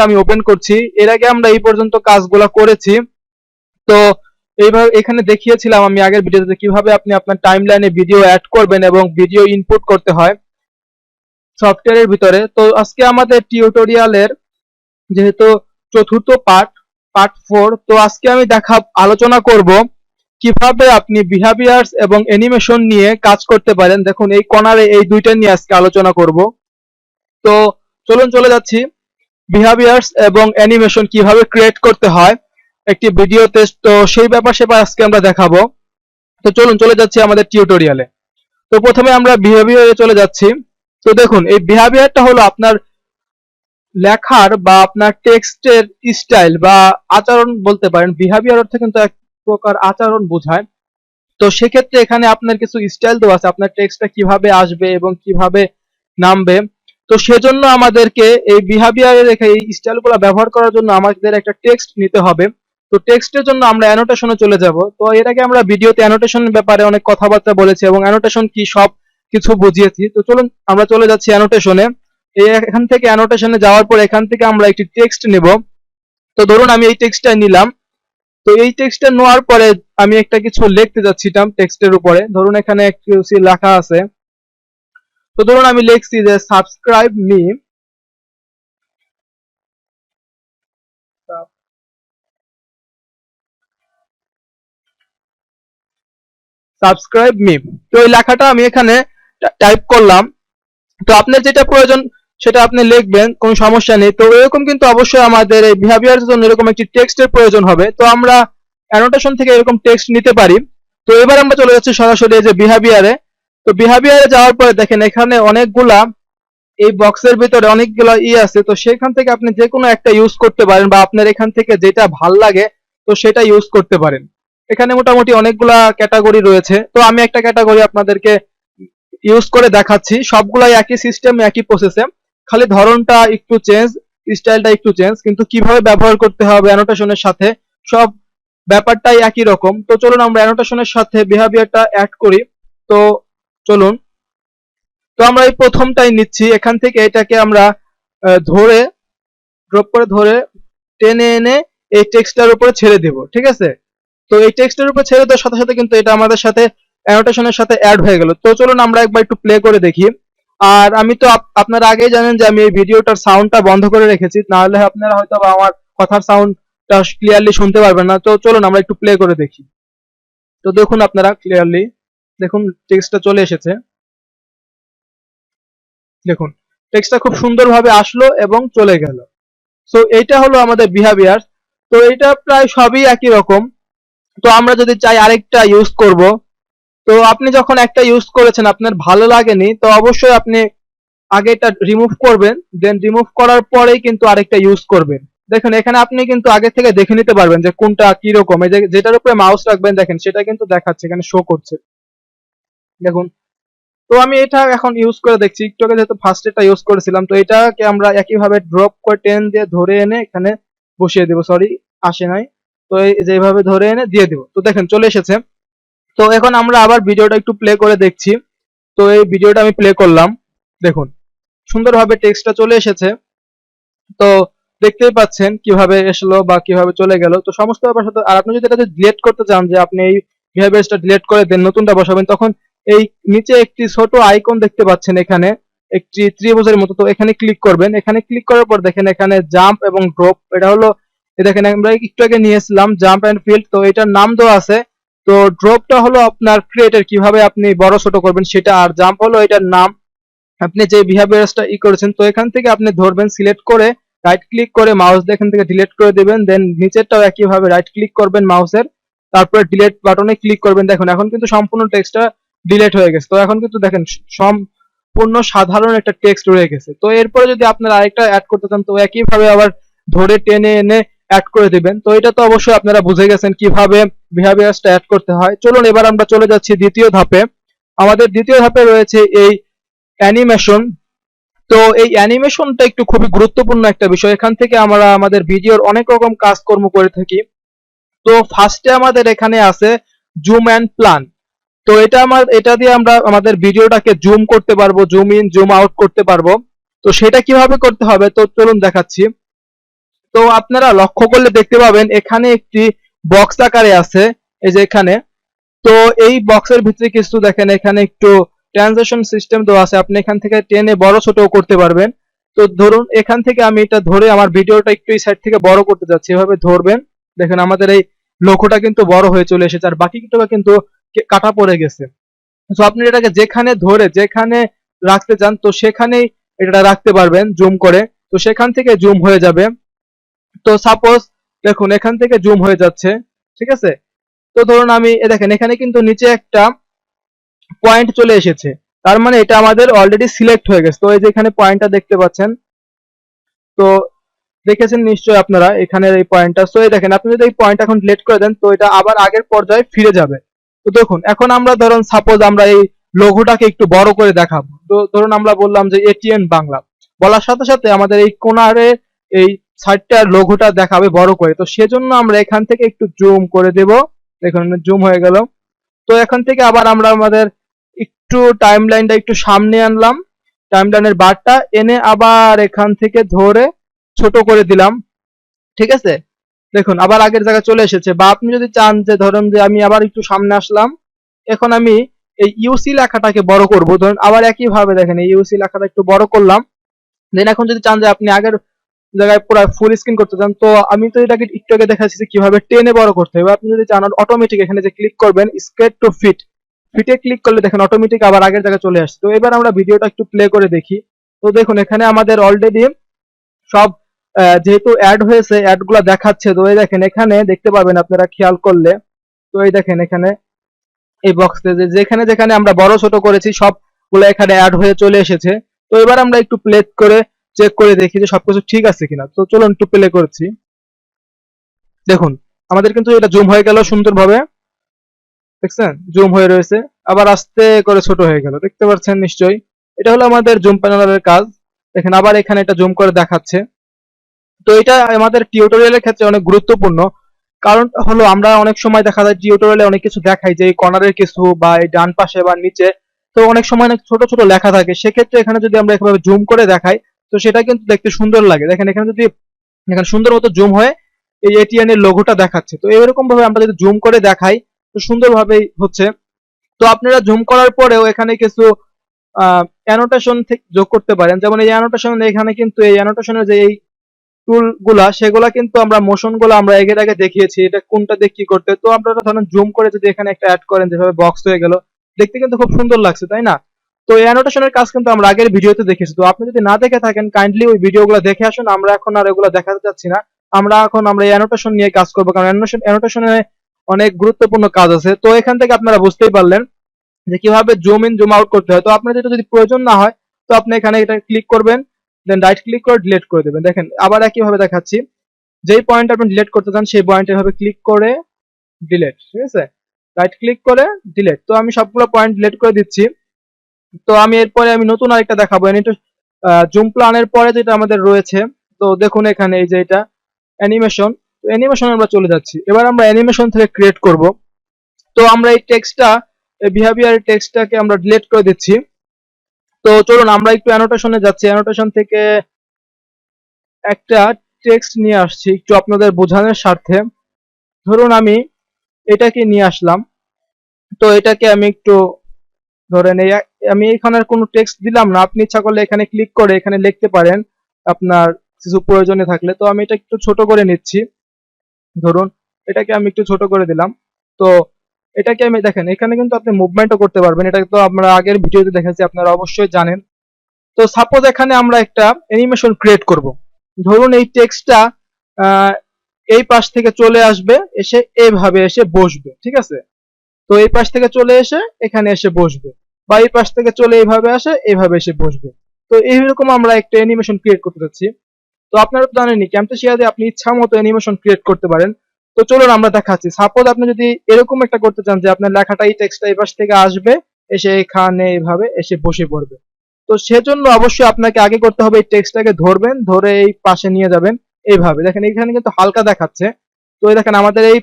আমি ওপেন করছি। এর আগে আমরা এই পর্যন্ত কাজগুলো করেছি। তো এইভাবে এখানে দেখিয়েছিলাম আমি আগের ভিডিওতে কীভাবে আপনি আপনার টাইমলাইনে ভিডিও অ্যাড করবেন এবং ভিডিও ইনপুট করতে হয় সফটওয়্যারের ভিতরে। তো আজকে আমাদের টিউটোরিয়ালের যেহেতু চতুর্থ পার্ট পার্ট ফোর তো আজকে আমি দেখা, আলোচনা করব কীভাবে আপনি বিহেভিয়ার্স এবং অ্যানিমেশন নিয়ে কাজ করতে পারেন। দেখুন, এই কর্নারে এই দুইটা নিয়ে আজকে আলোচনা করব। তো চলুন, চলে যাচ্ছি। বিহেভিয়ার্স এবং অ্যানিমেশন কীভাবে ক্রিয়েট করতে হয় একটি ভিডিওতে তো সেই ব্যাপার সেবার আজকে আমরা দেখাবো। তো চলুন, চলে যাচ্ছি আমাদের টিউটোরিয়ালে তো প্রথমে আমরা বিহেভিয়ারে চলে যাচ্ছি। তো দেখুন, এই বিহেভিয়ারটা হলো আপনার লেখার বা আপনার টেক্সটের স্টাইল বা আচরণ বলতে পারেন। বিহেভিয়ার অর্থে কিন্তু এক প্রকার আচরণ বোঝায়। তো সেক্ষেত্রে এখানে আপনার কিছু স্টাইল দেওয়া আছে। আপনার টেক্সটটা কীভাবে আসবে এবং কীভাবে নামবে। তো সেজন্য আমাদেরকে এই বিহেভিয়ারে রেখে এই স্টাইলগুলো ব্যবহার করার জন্য আমাদের একটা টেক্সট নিতে হবে। তো টেক্সটের জন্য আমরা অ্যানোটেশনে চলে যাব। তো এর আগে আমরা ভিডিওতে অ্যানোটেশন ব্যাপারে অনেক কথাবার্তা বলেছি এবং অ্যানোটেশন কি সব কিছু বুঝিয়েছি। তো চলুন আমরা চলে যাচ্ছি অ্যানোটেশনে এখান থেকে অ্যানোটেশনে যাওয়ার পর এখান থেকে আমরা একটি টেক্সট নেব। তো ধরুন আমি এই টেক্সটটা নিলাম। তো এই টেক্সটটা নেওয়ার পরে আমি একটা কিছু লিখতে যাচ্ছিলাম টেক্সটের উপরে। ধরুন এখানে কিছু লেখা আছে। তো ধরুন আমি লিখছি যে সাবস্ক্রাইব মি সাবস্ক্রাইব মি তো এই লেখাটা আমি এখানে টাইপ করলাম। তো আপনার যেটা প্রয়োজন সেটা আপনি লিখবেন, কোনো সমস্যা নেই। তো এরকম কিন্তু অবশ্যই আমাদের এই বিহেভিয়ারের জন্য এরকম একটি টেক্সটের প্রয়োজন হবে। তো আমরা অ্যানোটেশন থেকে এরকম টেক্সট নিতে পারি। তো এবার আমরা চলে যাচ্ছি সরাসরি এই যে বিহেভিয়ারে তো বিহেভিয়ারে যাওয়ার পরে দেখেন এখানে অনেকগুলা এই বক্সের ভিতরে অনেকগুলো ই আছে। তো সেখান থেকে আপনি যে কোনো একটা ইউজ করতে পারেন বা আপনার এখান থেকে যেটা ভালো লাগে, তো সেটা ইউজ করতে পারেন। এখানে মোটামুটি অনেকগুলা ক্যাটাগরি রয়েছে। তো আমি একটা ক্যাটাগরি আপনাদেরকে ইউজ করে দেখাচ্ছি। সবগুলাই একই সিস্টেম একই প্রসেসে খালি ধরনটা একটু চেঞ্জ স্টাইলটা একটু চেঞ্জ কিন্তু কীভাবে ব্যবহার করতে হবে অ্যানোটেশনের সাথে, সব ব্যাপারটাই একই রকম। তো চলুন আমরা অ্যানোটেশনের সাথে বিহেভিয়ারটা অ্যাড করি। তো চলুন। তো আমরা এই প্রথমটাই নিচ্ছি। এখান থেকে এটাকে আমরা ধরে ড্রপ করে ধরে টেনে এনে এই টেক্সটার উপরে ছেড়ে দেব, ঠিক আছে? তো এই টেক্সটের উপর ছেড়ে দেওয়ার সাথে সাথে কিন্তু এটা আমাদের সাথে অ্যানোটেশনের সাথে অ্যাড হয়ে গেল। তো চলুন আমরা একবার একটু প্লে করে দেখি। আর আমি তো আপনারা আগেই জানেন যে আমি এই ভিডিওটার সাউন্ডটা বন্ধ করে রেখেছি। নাহলে আপনারা হয়তো আমার কথার সাউন্ডটা ক্লিয়ারলি শুনতে পারবেন না। তো চলুন আমরা একটু প্লে করে দেখি। তো দেখুন আপনারা ক্লিয়ারলি দেখুন টেক্সটটা চলে এসেছে। দেখুন টেক্সটটা খুব সুন্দরভাবে আসলো এবং চলে গেল। সো এইটা হলো আমাদের বিহেভিয়ার তো এটা প্রায় সবই একই রকম। তো আমরা যদি চাই আরেকটা ইউজ করব। তো আপনি যখন একটা ইউজ করেছেন, আপনার ভালো লাগেনি, তো অবশ্যই আপনি আগে এটা রিমুভ করবেন। দেন রিমুভ করার পরেই কিন্তু আরেকটা ইউজ করবেন। দেখেন, এখানে আপনি কিন্তু আগে থেকে দেখে নিতে পারবেন যে কোনটা কি রকম এই যে যেটার উপরে মাউস রাখবেন, দেখেন, সেটা কিন্তু দেখাচ্ছে, এখানে শো করছে। দেখুন। তো আমি এটা এখন ইউজ করে দেখছি। আগে যেহেতু ফার্স্ট এটা ইউজ করেছিলাম, তো এটাকে আমরা একইভাবে ড্রপ করে টেন দিয়ে ধরে এনে এখানে বসিয়ে দেবো। সরি আসে নাই। তো যেভাবে ধরে এনে দিয়ে দেবো। তো দেখেন, চলে এসেছে। তো এখন আমরা আবার ভিডিওটা একটু প্লে করে দেখছি। তো এই ভিডিওটা আমি প্লে করলাম। দেখুন, সুন্দরভাবে টেক্সটটা চলে এসেছে। তো দেখতেই পাচ্ছেন কীভাবে এসলো বা কীভাবে চলে গেল। তো সমস্ত ব্যাপার সাথে আর আপনি যদি এটা ডিলেট করতে চান যে আপনি এই বিহেভিয়ারটা ডিলেট করে দেন, নতুনটা বসাবেন, তখন এই নিচে একটি ছোট আইকন দেখতে পাচ্ছেন এখানে, একটি ত্রিভুজের মতো। তো এখানে ক্লিক করবেন। এখানে ক্লিক করার পর দেখেন এখানে জাম্প এবং ড্রপ এটা হলো দেখেন আমরা একটু আগে নিয়েছিলাম জাম্প এন্ড ফিল্ড তো এটার নাম দেওয়া আছে। তো ড্রপটা হলো আপনার ক্রিয়েটের কীভাবে আপনি বড় ছোট করবেন সেটা আর জাম্প হলো এটার নাম। আপনি যে বিহেভিয়ারসটা ই করেছেন, তো এখান থেকে আপনি ধরবেন সিলেক্ট করে রাইট ক্লিক করে মাউস এখান থেকে ডিলিট করে দিবেন। দেন নিচেরটাও একইভাবে রাইট ক্লিক করবেন মাউসের তারপরে ডিলিট বাটনে ক্লিক করবেন। দেখুন, এখন কিন্তু সম্পূর্ণ টেক্সটটা ডিলিট হয়ে গেছে। তো এখন কিন্তু দেখেন সম্পূর্ণ সাধারণ একটা টেক্সট রয়ে গেছে। তো এরপরে যদি আপনারা আরেকটা অ্যাড করতে চান, তো একইভাবে আবার ধরে টেনে এনে অ্যাড করে দিবেন। তো এটা তো অবশ্যই আপনারা বুঝে গেছেন কীভাবে বিহেভিয়ারসটা অ্যাড করতে হয়। চলুন এবার আমরা চলে যাচ্ছি দ্বিতীয় ধাপে। আমাদের দ্বিতীয় ধাপে রয়েছে এই অ্যানিমেশন তো এই অ্যানিমেশনটা একটু খুবই গুরুত্বপূর্ণ একটা বিষয়। এখান থেকে আমরা আমাদের ভিডিওর অনেক রকম কাজকর্ম করে থাকি। তো ফার্স্টে আমাদের এখানে আছে জুম অ্যান্ড প্লান তো এটা আমার, এটা দিয়ে আমরা আমাদের ভিডিওটাকে জুম করতে পারব জুম ইন জুম আউট করতে পারব। তো সেটা কীভাবে করতে হবে? তো চলুন দেখাচ্ছি। তো আপনারা লক্ষ্য করলে দেখতে পাবেন, এখানে একটি বক্স আকারে আছে, এই যে এখানে। তো এই বক্সের ভিতরে কিছু দেখেন, এখানে একটু ট্রানজেকশন সিস্টেম দেওয়া আছে। আপনি এখান থেকে টেনে বড় ছোট করতে পারবেন। তো ধরুন, এখান থেকে আমি এটা ধরে আমার ভিডিওটা একটু এই সাইড থেকে বড় করতে যাচ্ছি। এভাবে ধরবেন। দেখেন, আমাদের এই লক্ষ্যটা কিন্তু বড় হয়ে চলে এসেছে। আর বাকি কিন্তু কাটা পড়ে গেছে। তো আপনি এটাকে যেখানে ধরে, যেখানে রাখতে চান, তো সেখানেই এটা রাখতে পারবেন জুম করে। তো সেখান থেকে জুম হয়ে যাবে। তো সাপোজ দেখুন, এখান থেকে জুম হয়ে যাচ্ছে, ঠিক আছে? তো ধরুন আমি, এ দেখেন, এখানে কিন্তু নিচে একটা পয়েন্ট চলে এসেছে। তার মানে এটা আমাদের অলরেডি সিলেক্ট হয়ে গেছে। তো এই যে এখানে পয়েন্টটা দেখতে পাচ্ছেন, তো দেখেছেন নিশ্চয়ই আপনারা এখানের এই পয়েন্টটা সো এই দেখেন, আপনি যদি এই পয়েন্ট এখন ডিলিট করে দেন, তো এটা আবার আগের পর্যায়ে ফিরে যাবে। তো দেখুন, এখন আমরা ধরুন সাপোজ আমরা এই লোগোটাকে একটু বড় করে দেখাবো। তো ধরুন আমরা বললাম যে এটিএন বাংলা। বলার সাথে সাথে আমাদের এই কোনারে এই সাইডটার লোগোটা দেখাবে বড় করে। তো সেজন্য আমরা এখান থেকে একটু জুম করে দেব। দেখুন জুম হয়ে গেল। তো এখান থেকে আবার আমরা আমাদের একটু টাইম লাইনটা একটু সামনে আনলাম। টাইম লাইনের বারটা এনে আবার এখান থেকে ধরে ছোট করে দিলাম। ঠিক আছে? দেখুন, আবার আগের জায়গায় চলে এসেছে। বা আপনি যদি চান যে ধরুন যে আমি আবার একটু সামনে আসলাম, এখন আমি এই ইউসি লেখাটাকে বড় করব। ধরুন, আবার একই ভাবে দেখেন, এই ইউসি লেখাটা একটু বড় করলাম। দেন এখন যদি চান যে আপনি আগের জায়গায় পুরো ফুল স্ক্রিন করতে চান, তো আমি তো এটাকে একটু আগে দেখাচ্ছি যে কীভাবে টেনে বড় করতে হবে। আপনি যদি চান অটোমেটিক এখানে যে ক্লিক করবেন স্কেট টু ফিট ফিটে ক্লিক করলে দেখেন অটোমেটিক আবার আগের জায়গায় চলে আসছে। তো এবার আমরা ভিডিওটা একটু প্লে করে দেখি। তো দেখুন, এখানে আমাদের অলরেডি সব যেহেতু অ্যাড হয়েছে অ্যাডগুলা দেখাচ্ছে, তো এই দেখেন এখানে দেখতে পাবেন আপনারা খেয়াল করলে। তো এই দেখেন এখানে এই বক্সে যে যেখানে যেখানে আমরা বড় ছোট করেছি, সবগুলো এখানে অ্যাড হয়ে চলে এসেছে। তো এবার আমরা একটু প্লে করে চেক করে দেখি যে সবকিছু ঠিক আছে কিনা। তো চলুন একটু প্লে করছি। দেখুন, আমাদের কিন্তু এটা জুম হয়ে গেল সুন্দরভাবে। দেখছেন? জুম হয়ে রয়েছে। আবার আস্তে করে ছোট হয়ে গেল। দেখতে পাচ্ছেন নিশ্চয়ই? এটা হলো আমাদের জুম প্যানেলের কাজ। দেখেন, আবার এখানে এটা জুম করে দেখাচ্ছে। তো এটা আমাদের টিউটোরিয়ালের ক্ষেত্রে অনেক গুরুত্বপূর্ণ। কারণ হলো আমরা অনেক সময় দেখা যায় টিউটোরিয়ালে অনেক কিছু দেখাই যে এই কর্নারের কিছু বা এই ডান পাশে বা নিচে। তো অনেক সময় অনেক ছোট ছোট লেখা থাকে। সেক্ষেত্রে এখানে যদি আমরা এভাবে জুম করে দেখাই, তো সেটা কিন্তু দেখতে সুন্দর লাগে। দেখেন, এখানে যদি এখানে সুন্দর মতো জুম হয় এই এটিএন এর লোগোটা দেখাচ্ছে। তো এরকম ভাবে আমরা যদি জুম করে দেখাই, তো সুন্দরভাবেই হচ্ছে। তো আপনারা জুম করার পরেও এখানে কিছু অ্যানোটেশন যোগ করতে পারেন। যেমন এই অ্যানোটেশন এখানে কিন্তু এই অ্যানোটেশনের যে এই টুলগুলা সেগুলা কিন্তু আমরা মোশনগুলা আমরা এগের আগে দেখিয়েছি, এটা কোনটা দিয়ে কি করতে তো আপনারা ধরেন জুম করে যদি এখানে একটা অ্যাড করেন, যেভাবে বক্স হয়ে গেল, দেখতে কিন্তু খুব সুন্দর লাগছে, তাই না? তো এই অ্যানোটেশনের কাজ কিন্তু আমরা আগের ভিডিওতে দেখেছি। তো আপনি যদি না দেখে থাকেন কাইন্ডলি ওই ভিডিওগুলো দেখে আসুন, আমরা এখন আর এগুলো দেখাতে চাচ্ছি না। আমরা এখন আমরা এই অ্যানোটেশন নিয়ে কাজ করব, কারণ অ্যানোটেশনে অনেক গুরুত্বপূর্ণ কাজ আছে। তো এখান থেকে আপনারা বুঝতেই পারলেন যে কীভাবে জুম ইন জুম আউট করতে হয়। তো আপনার যেটা যদি প্রয়োজন না হয়, তো আপনি এখানে এটা ক্লিক করবেন। দেন রাইট ক্লিক করে ডিলেট করে দেবেন। দেখেন, আবার একই ভাবে দেখাচ্ছি। যেই পয়েন্ট আপনি ডিলেট করতে চান, সেই পয়েন্ট এভাবে ক্লিক করে ডিলেট ঠিক আছে? রাইট ক্লিক করে ডিলেট তো আমি সবগুলো পয়েন্ট ডিলিট করে দিচ্ছি। তো আমি এরপরে আমি নতুন আরেকটা দেখাবো। একটু জুম প্ল্যানের পরে যেটা আমাদের রয়েছে, তো দেখুন এখানে এই যে এটা অ্যানিমেশন অ্যানিমেশন আমরা চলে যাচ্ছি। এবার আমরা অ্যানিমেশন থেকে ক্রিয়েট করব। তো আমরা এই টেক্সটটা এই বিহেভিয়ার টেক্সটটাকে আমরা ডিলিট করে দিচ্ছি। তো চলুন, আমরা একটু অ্যানোটেশনে যাচ্ছি। অ্যানোটেশন থেকে একটা টেক্সট নিয়ে আসছি, একটু আপনাদের বোঝানোর স্বার্থে। ধরুন আমি এটাকে নিয়ে আসলাম। তো এটাকে আমি একটু ধরেন এই আমি এখানে কোনো টেক্সট দিলাম না। আপনি ইচ্ছা করলে এখানে ক্লিক করে এখানে লিখতে পারেন আপনার কিছু প্রয়োজনে থাকলে। তো আমি এটা একটু ছোট করে নিচ্ছি। ধরুন, এটাকে আমি একটু ছোট করে দিলাম। তো এটাকে আমি দেখেন, এখানে কিন্তু আপনি মুভমেন্টও করতে পারবেন। এটা তো আমরা আগের ভিডিওতে দেখেছি, আপনারা অবশ্যই জানেন। তো সাপোজ এখানে আমরা একটা অ্যানিমেশন ক্রিয়েট করব। ধরুন এই টেক্সটটা এই পাশ থেকে চলে আসবে, এসে এইভাবে এসে বসবে, ঠিক আছে? তো এই পাশ থেকে চলে এসে এখানে এসে বসবে। বা এই পাশ থেকে চলে এইভাবে আসে এইভাবে এসে বসবে। তো এইরকম আমরা একটা অ্যানিমেশন ক্রিয়েট করতে যাচ্ছি। তো আপনারা জানেনই ক্যাম্পটেশিয়াতে আপনি ইচ্ছা মতো অ্যানিমেশন ক্রিয়েট করতে পারেন। তো চলুন আমরা দেখাচ্ছি। সাপোজ আপনি যদি এরকম একটা করতে চান যে আপনার লেখাটা এই টেক্সটটা এই পাশ থেকে আসবে, এসে এখানে এইভাবে এসে বসে পড়বে। তো সেজন্য অবশ্যই আপনাকে আগে করতে হবে এই টেক্সটটাকে ধরবেন, ধরে এই পাশে নিয়ে যাবেন এইভাবে দেখেন এখানে কিন্তু হালকা দেখাচ্ছে। তো দেখেন আমাদের এই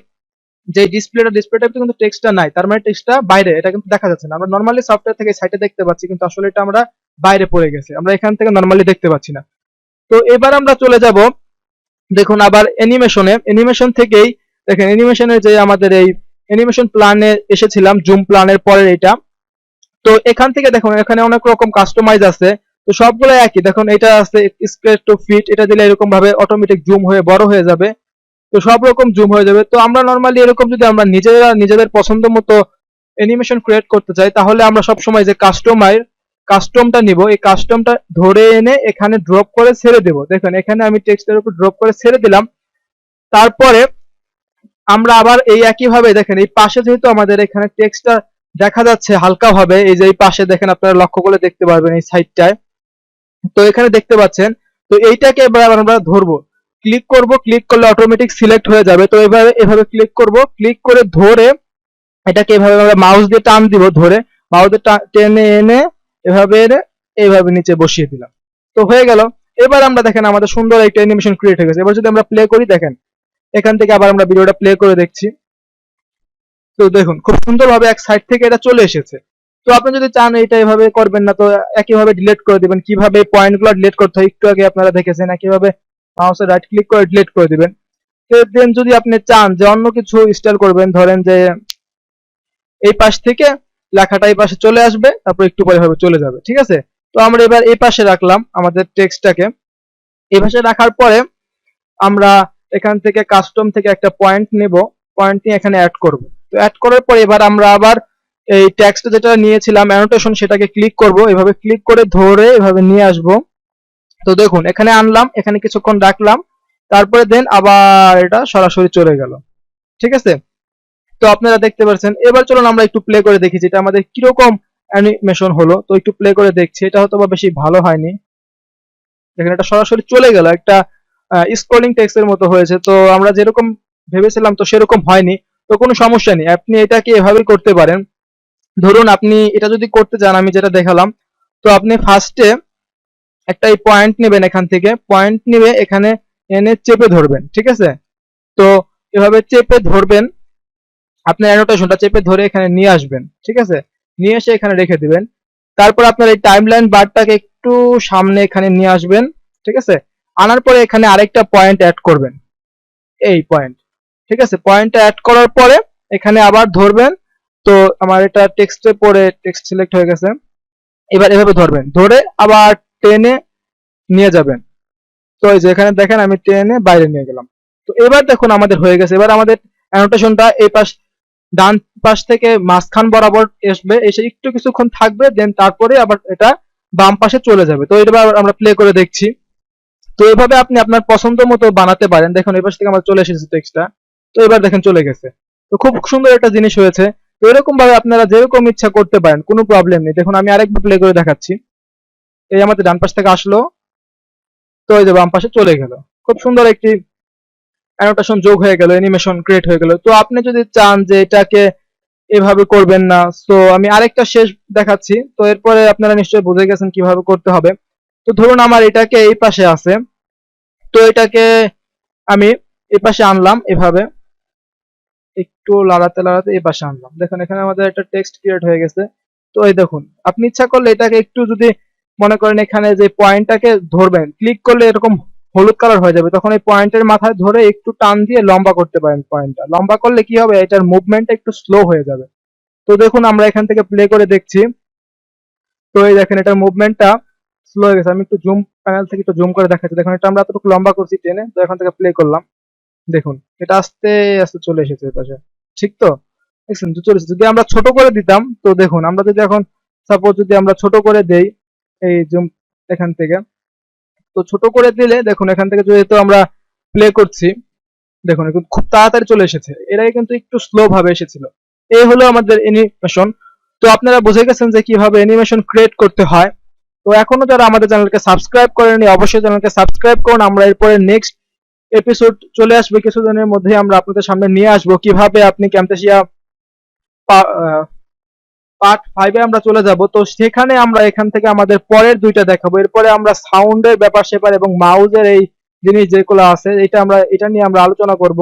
যে ডিসপ্লেটা ডিসপ্লেটা কিন্তু টেক্সটটা নাই। তার মানে টেক্সটটা বাইরে, এটা কিন্তু দেখা যাচ্ছে না। আমরা নর্মালি সফটওয়্যার থেকে সাইটে দেখতে পাচ্ছি, কিন্তু আসলে এটা আমরা বাইরে পড়ে গেছে। আমরা এখান থেকে নর্মালি দেখতে পাচ্ছি না। তো এবার আমরা চলে যাব, দেখুন আবার অ্যানিমেশনে অ্যানিমেশন থেকেই দেখেন অ্যানিমেশনের যে আমাদের এই অ্যানিমেশন প্ল্যানে এসেছিলাম জুম প্ল্যানের পরের এটা। তো এখান থেকে দেখুন, এখানে অনেক রকম কাস্টমাইজ আছে। তো সবগুলো একই। দেখুন, এটা আছে স্কেল টু ফিট এটা দিলে এরকম ভাবে অটোমেটিক জুম হয়ে বড় হয়ে যাবে। তো সব রকম জুম হয়ে যাবে। তো আমরা নর্মালি এরকম যদি আমরা নিজেরা, নিজেদের পছন্দ মতো অ্যানিমেশন ক্রিয়েট করতে চাই, তাহলে আমরা সব সময় যে কাস্টমাইজ কাস্টমটা নিব, এই কাস্টমটা ধরে এনে এখানে ড্রপ করে ছেড়ে দেব। দেখুন, এখানে আমি টেক্সটের উপর ড্রপ করে ছেড়ে দিলাম। তারপরে আমরা আবার এই একই ভাবে দেখেন, এই পাশে যেহেতু আমাদের এখানে টেক্সটটা দেখা যাচ্ছে হালকা ভাবে এই যে এই পাশে দেখেন আপনারা লক্ষ্য করে দেখতে পারবেন এই সাইডটায় তো এখানে দেখতে পাচ্ছেন, তো এইটাকে এবার আমরা ধরবো। ক্লিক করব, ক্লিক করলে অটোমেটিক সিলেক্ট হয়ে যাবে। তো এভাবে এভাবে ক্লিক করব, ক্লিক করে ধরে এটাকে এভাবে আমরা মাউস দিয়ে টান দিব ধরে। মাউস দিয়ে টেনে এনে এভাবে এনে এইভাবে নিচে বসিয়ে দিলাম। তো হয়ে গেল। এবার আমরা দেখেন আমাদের সুন্দর একটা অ্যানিমেশন ক্রিয়েট হয়ে গেছে। এবার যদি আমরা প্লে করি, দেখেন এখান থেকে আবার আমরা ভিডিওটা প্লে করে দেখছি। তো দেখুন, খুব সুন্দরভাবে এক সাইড থেকে এটা চলে এসেছে। তো আপনি যদি চান এটা এভাবে করবেন না, তো একইভাবে ডিলিট করে দিবেন। কীভাবে পয়েন্টগুলো ডিলিট করতে হয় একটু আগে আপনারা দেখেছেন, একইভাবে মাউসে রাইট ক্লিক করে ডিলিট করে দিবেন। তো দেন যদি আপনি চান যে অন্য কিছু স্টাইল করবেন, ধরেন যে এই পাশ থেকে লেখাটা এই পাশে চলে আসবে, তারপর একটু পরে ভাবে চলে যাবে, ঠিক আছে? তো আমরা এবার এই পাশে রাখলাম আমাদের টেক্সটটাকে এই পাশে রাখার পরে আমরা এখান থেকে কাস্টম থেকে একটা পয়েন্ট নেব। পয়েন্ট নিয়ে এখানে অ্যাড করব। তো অ্যাড করার পরে এবার আমরা আবার এই টেক্সট যেটা নিয়েছিলাম অ্যানোটেশন সেটাকে ক্লিক করব। এভাবে ক্লিক করে ধরে এভাবে নিয়ে আসব। তো দেখুন, এখানে আনলাম, এখানে কিছুক্ষণ রাখলাম। তারপরে দেন আবার এটা সরাসরি চলে গেল। ঠিক আছে? তো আপনারা দেখতে পাচ্ছেন এবার চলুন আমরা একটু প্লে করে দেখি যেটা আমাদের কীরকম অ্যানিমেশন হলো। তো একটু প্লে করে দেখছি। এটা হয়তো বা বেশি ভালো হয়নি। দেখেন, এটা সরাসরি চলে গেল। একটা স্ক্রলিং টেক্সটের মতো হয়েছে। তো আমরা যেরকম ভেবেছিলাম তো সেরকম হয়নি। তো কোনো সমস্যা নেই। আপনি এটাকে এভাবেই করতে পারেন। ধরুন আপনি এটা যদি করতে চান, আমি যেটা দেখালাম, তো আপনি ফার্স্টে একটা এই পয়েন্ট নেবেন এখান থেকে। পয়েন্ট নিবে এখানে এনে চেপে ধরবেন, ঠিক আছে? তো এভাবে চেপে ধরবেন, আপনার অ্যানোটেশনটা চেপে ধরে এখানে নিয়ে আসবেন, ঠিক আছে? নিয়ে এসে এখানে রেখে দিবেন। তারপর আপনার এই টাইমলাইন বারটাকে একটু সামনে এখানে নিয়ে আসবেন, ঠিক আছে? আনার পরে এখানে আরেকটা পয়েন্ট অ্যাড করবেন। এই পয়েন্ট ঠিক আছে? পয়েন্টটা অ্যাড করার পরে এখানে আবার ধরবেন। তো আমার এটা টেক্সটে পরে টেক্সট সিলেক্ট হয়ে গেছে। এবার এভাবে ধরবেন। ধরে আবার টেনে নিয়ে যাবেন। তো এই যে এখানে দেখেন, আমি টেনে বাইরে নিয়ে গেলাম। তো এবার দেখুন আমাদের হয়ে গেছে। এবার আমাদের অ্যানোটেশনটা এই পাশ, ডান পাশ থেকে মাঝখান বরাবর আসবে। এসে একটু কিছুক্ষণ থাকবে দেন তারপরে আবার এটা বাম পাশে চলে যাবে। তো এটা আমরা প্লে করে দেখছি। তো এভাবে আপনি আপনার পছন্দ মতো বানাতে পারেন। দেখুন পাশ থেকে আমার চলে এসেছে টেক্সটটা তো এবার দেখেন চলে গেছে। তো খুব সুন্দর একটা জিনিস হয়েছে। তো এরকম ভাবে আপনারা যেরকম ইচ্ছা করতে পারেন, কোনো প্রবলেম নেই। দেখুন, আমি আরেকবার প্লে করে দেখাচ্ছি। এই আমাদের ডান পাশ থেকে আসলো। তো এই যে বাম পাশে চলে গেল। খুব সুন্দর একটি অ্যানোটেশন যোগ হয়ে গেল অ্যানিমেশন ক্রিয়েট হয়ে গেল। তো আপনি যদি চান যে এটাকে এভাবে করবেন না তো আমি আরেকটা শেষ দেখাচ্ছি। তো এরপরে আপনারা নিশ্চয়ই বুঝে গেছেন কীভাবে করতে হবে। তো ধরুন আমার এটাকে এই পাশে আছে, তো এটাকে আমি এই পাশে আনলাম এভাবে। একটু লাড়াতে লাড়াতে এই পাশে আনলাম। দেখুন, এখানে আমাদের একটা টেক্সট ক্রিয়েট হয়ে গেছে। তো এই দেখুন, আপনি ইচ্ছা করলে এটাকে একটু যদি মনে করেন এখানে যে পয়েন্টটাকে ধরবেন ক্লিক করলে এরকম হলুদ কালার হয়ে যাবে। তখন এই পয়েন্টের মাথায় ধরে একটু টান দিয়ে লম্বা করতে পারেন পয়েন্টটা লম্বা করলে কি হবে? এটার মুভমেন্টটা একটু স্লো হয়ে যাবে। তো দেখুন, আমরা এখান থেকে প্লে করে দেখছি। তো এই দেখেন, এটার মুভমেন্টটা স্লো হয়ে গেছে। আমি একটু জুম প্যানেল থেকে একটু জুম করে দেখাচ্ছি। দেখুন, এটা আমরা এতটুকু লম্বা করছি টেনে, তো এখান থেকে প্লে করলাম। দেখুন, এটা আস্তে আস্তে চলে এসেছে পাশে। ঠিক তো? দেখছেন চলে এসেছে। যদি আমরা ছোট করে দিতাম, তো দেখুন, আমরা যদি এখন সাপোজ যদি আমরা ছোট করে দেই, এই জুম এখান থেকে, তো ছোট করে দিলে, দেখুন, এখান থেকে যেহেতু আমরা প্লে করছি, দেখুন এখন খুব তাড়াতাড়ি চলে এসেছে। এরাই কিন্তু একটু স্লো ভাবে এসেছিল। এই হলো আমাদের অ্যানিমেশন তো আপনারা বুঝে গেছেন যে কীভাবে অ্যানিমেশন ক্রিয়েট করতে হয়। তো এখনও যারা আমাদের চ্যানেলকে সাবস্ক্রাইব করেনি অবশ্যই চ্যানেলকে সাবস্ক্রাইব করুন। আমরা এরপরে নেক্সট এপিসোড চলে আসবে কিছুদিনের মধ্যে আমরা আপনাদের সামনে নিয়ে আসব। কীভাবে আপনি ক্যাম্পেশিয়া পার্ট ফাইভে আমরা চলে যাব। তো সেখানে আমরা এখান থেকে আমাদের পরের দুইটা দেখাবো। এরপরে আমরা সাউন্ডের ব্যাপার সেপার এবং মাউজের এই জিনিস যেগুলো আছে, এটা আমরা, এটা নিয়ে আমরা আলোচনা করব।